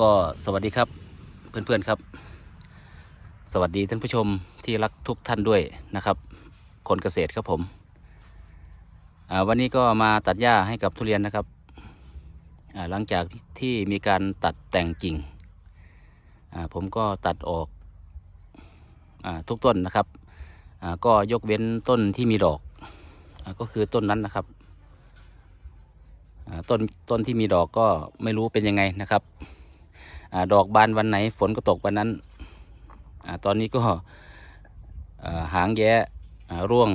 ก็สวัสดีครับเพื่อนๆครับ สวัสดีท่านผู้ชมที่รักทุกท่านด้วยนะครับ คนเกษตรครับผมวันนี้ก็มาตัดหญ้าให้กับทุเรียนนะครับหลังจากที่มีการตัดแต่งกิ่งผมก็ตัดออกอทุกต้นนะครับก็ยกเว้นต้นที่มีดอกอก็คือต้นนั้นนะครับต้นต้นที่มีดอกก็ไม่รู้เป็นยังไงนะครับ ดอกบานวันไหนฝนก็ตกวันนั้นอตอนนี้ก็หางแย้อ่ร่วง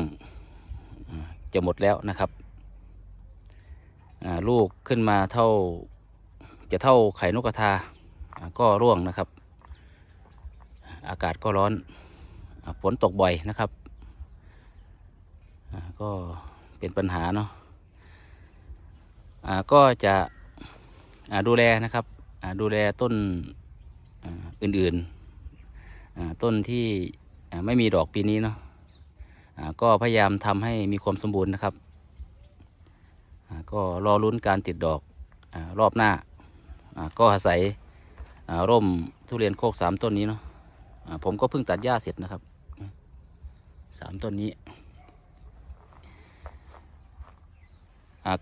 จะหมดแล้วนะครับลูกขึ้นมาเท่าจะเท่าไข่นกกระทาก็ร่วงนะครับ อากาศก็ร้อนฝนตกบ่อยนะครับ ก็เป็นปัญหาเนาะก็จะดูแลนะครับ ดูแลต้นอื่นๆ ต้นที่ไม่มีดอกปีนี้เนาะก็พยายามทำให้มีความสมบูรณ์นะครับ ก็รอลุ้นการติดดอกรอบหน้า ก็อาศัยร่มทุเรียนโคกสามต้นนี้เนาะผมก็เพิ่งตัดหญ้าเสร็จนะครับสามต้นนี้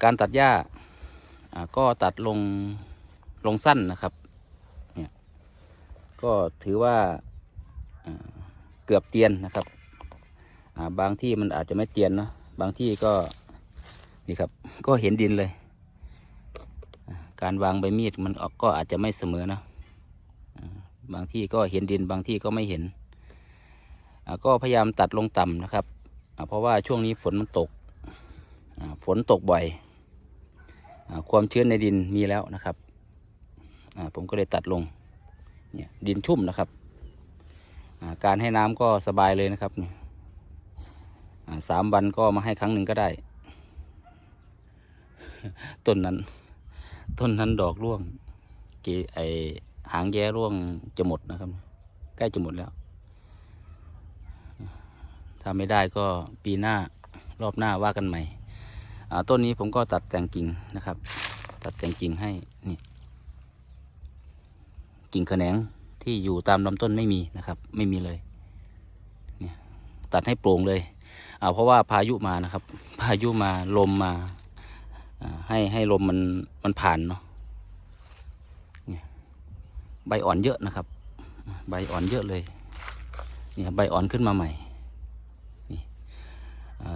การตัดหญ้าก็ตัดลง ลงสั้นนะครับ เนี่ย ก็ถือว่าเกือบเตียนนะครับ บางที่มันอาจจะไม่เตียนเนาะ บางที่ก็ นี่ครับ ก็เห็นดินเลย การวางใบมีดมันก็อาจจะไม่เสมอเนาะบางที่ก็เห็นดิน บางที่ก็ไม่เห็น ก็พยายามตัดลงต่ำนะครับ เพราะว่าช่วงนี้ฝนมันตก ฝนตกบ่อย ความชื้นในดินมีแล้วนะครับ ผมก็เลยตัดลงเนี่ยดินชุ่มนะครับ การให้น้ำก็สบายเลยนะครับสามวันก็มาให้ครั้งหนึ่งก็ได้ ต้นนั้น ต้นนั้นดอกร่วงเกไอหางแย้ร่วงจะหมดนะครับ ใกล้จะหมดแล้ว ถ้าไม่ได้ก็ปีหน้ารอบหน้าว่ากันใหม่ต้นนี้ผมก็ตัดแต่งกิ่งนะครับ ตัดแต่งกิ่งให้นี่ กิ่งแขนงที่อยู่ตามลำต้นไม่มีนะครับ ไม่มีเลยเนี่ยตัดให้โปร่งเลยอ่าเพราะว่าพายุมานะครับ พายุมาลมมาให้ให้ลมมันมันผ่านเนาะใบอ่อนเยอะนะครับ ใบอ่อนเยอะเลยเนี่ยใบอ่อนขึ้นมาใหม่นี่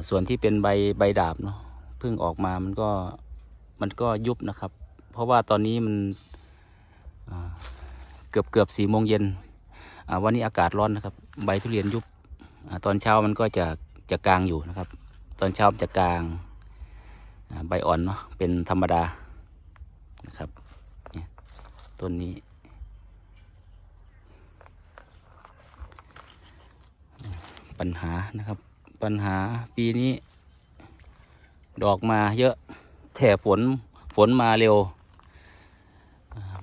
ส่วนที่เป็นใบใบดาบเนาะเพิ่งออกมามันก็มันก็ยุบนะครับ เพราะว่าตอนนี้มันอ่า เกือบเกือบสี่โมงเย็นวันนี้อากาศร้อนนะครับ ใบทุเรียนยุบตอนเช้ามันก็จะจะกลางอยู่นะครับ ตอนเช้ามันจะกลางใบอ่อนเนาะเป็นธรรมดานะครับต้นนี้ ปัญหานะครับ ปัญหาปีนี้ ดอกมาเยอะแต่ฝนฝนมาเร็ว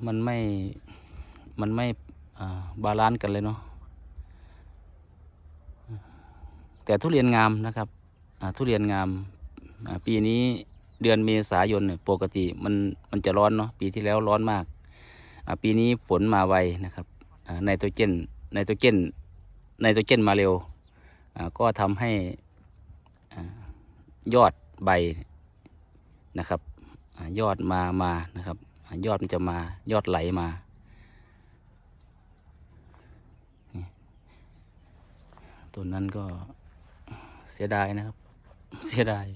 มันไม่ มันไม่บาลานซ์กันเลยเนาะแต่ทุเรียนงามนะครับทุเรียนงามปีนี้เดือนเมษายนเนี่ยปกติมันมันจะร้อนเนาะปีที่แล้วร้อนมากปีนี้ฝนมาไวนะครับอ่าไนโตรเจนไนโตรเจนไนโตรเจนมาเร็วก็ทำให้ยอดใบนะครับยอดมามานะครับอ่ายอดมันจะมายอดไหลมานี่ ต้นนั้นก็เสียดายนะครับ เสียดาย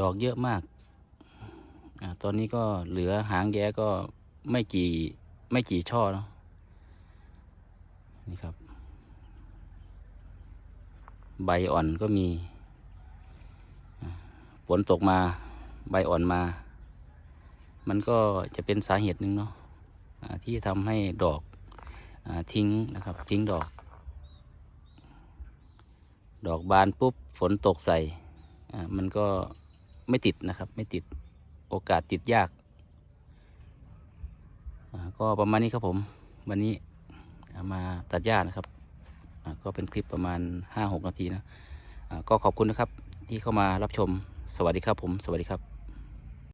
ดอกเยอะมากอาตอนนี้ก็เหลือหางแย้ก็ไม่กี่ไม่กี่ช่อเนาะนี่ครับ ใบอ่อนก็มีฝนตกมาใบอ่อนมา มันก็จะเป็นสาเหตุหนึ่งเนาะที่ทำให้ดอกอทิ้งนะครับ ทิ้งดอก ดอกบานปุ๊บฝนตกใส่อ่ามันก็ไม่ติดนะครับไม่ติดโอกาสติดยากอ่าก็ประมาณนี้ครับผม วันนี้เอามาตัดหญ้านะครับอ่าก็เป็นคลิปประมาณ 5-6 นาทีนะอ่าก็ขอบคุณนะครับที่เข้ามารับชมสวัสดีครับผม สวัสดีครับ